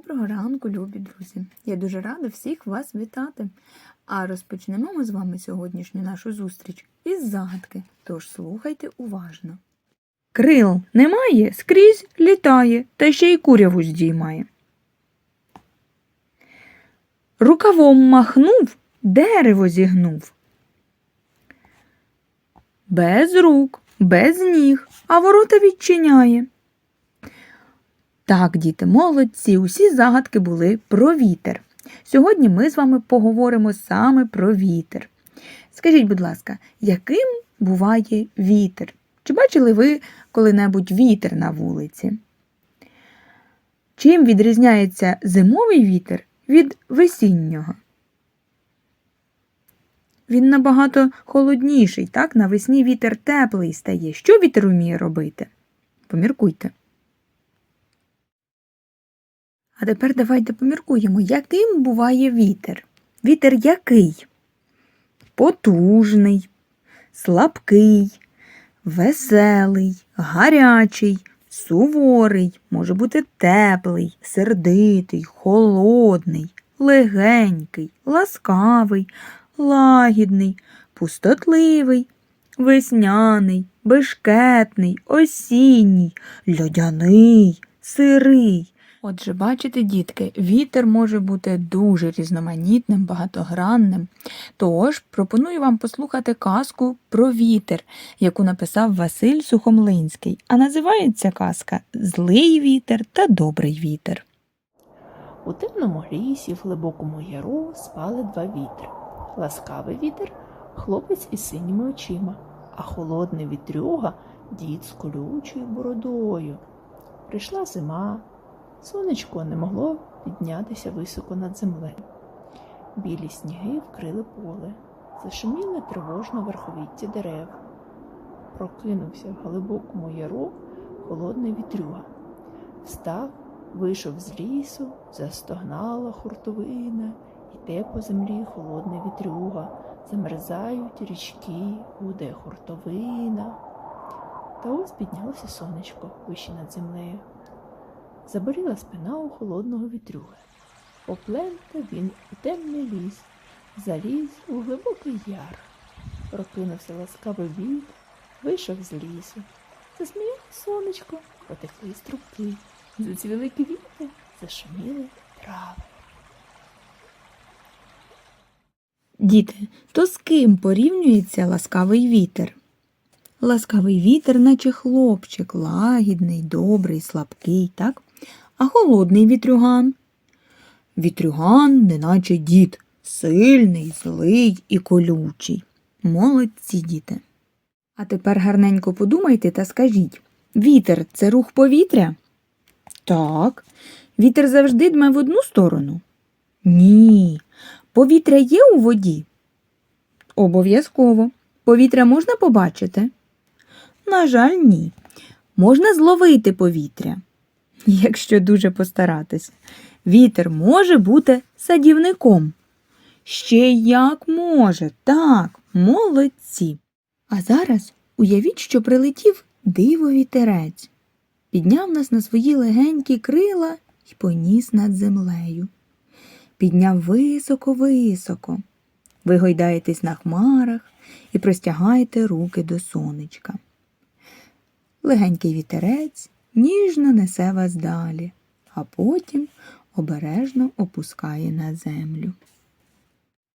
Доброго ранку, любі друзі! Я дуже рада всіх вас вітати. А розпочнемо ми з вами сьогоднішню нашу зустріч із загадки. Тож слухайте уважно. Крил немає, скрізь літає, та ще й куряву здіймає. Рукавом махнув, дерево зігнув. Без рук, без ніг, а ворота відчиняє. Так, діти, молодці, усі загадки були про вітер. Сьогодні ми з вами поговоримо саме про вітер. Скажіть, будь ласка, яким буває вітер? Чи бачили ви коли-небудь вітер на вулиці? Чим відрізняється зимовий вітер від весіннього? Він набагато холодніший, так? Навесні вітер теплий стає. Що вітер уміє робити? Поміркуйте. А тепер давайте поміркуємо, яким буває вітер. Вітер який? Потужний, слабкий, веселий, гарячий, суворий, може бути теплий, сердитий, холодний, легенький, ласкавий, лагідний, пустотливий, весняний, бешкетний, осінній, льодяний, сирий. Отже, бачите, дітки, вітер може бути дуже різноманітним, багатогранним. Тож пропоную вам послухати казку про вітер, яку написав Василь Сухомлинський. А називається казка Злий вітер та добрий вітер. У темному лісі, в глибокому яру спали два вітри. Ласкавий вітер хлопець із синіми очима, а холодний вітрюга дід з колючою бородою. Прийшла зима, сонечко не могло піднятися високо над землею. Білі сніги вкрили поле, зашуміли тривожно верховіття дерев. Прокинувся в глибокому яру холодний вітрюга. Встав, вийшов з лісу, застогнала хуртовина, йде по землі холодний вітрюга, замерзають річки, буде хуртовина. Та ось піднялося сонечко вище над землею. Заболіла спина у холодного вітрюги. Поплентав він у темний ліс, заліз у глибокий яр. Прокинувся ласкавий вітер, вийшов з лісу. Засміяло сонечко, потекли струбки, зацвіли квіти, зашуміли трави. Діти, то з ким порівнюється ласкавий вітер? Ласкавий вітер, наче хлопчик, лагідний, добрий, слабкий, так? А холодний вітрюган? Вітрюган, неначе дід, сильний, злий і колючий. Молодці діти. А тепер гарненько подумайте та скажіть: вітер це рух повітря? Так. Вітер завжди дме в одну сторону? Ні. Повітря є у воді? Обов'язково. Повітря можна побачити? На жаль, ні. Можна зловити повітря, якщо дуже постаратись. Вітер може бути садівником. Ще як може, так, молодці. А зараз уявіть, що прилетів диво вітерець, підняв нас на свої легенькі крила і поніс над землею. Підняв високо-високо. Ви гойдаєтесь на хмарах і простягаєте руки до сонечка. Легенький вітерець ніжно несе вас далі, а потім обережно опускає на землю.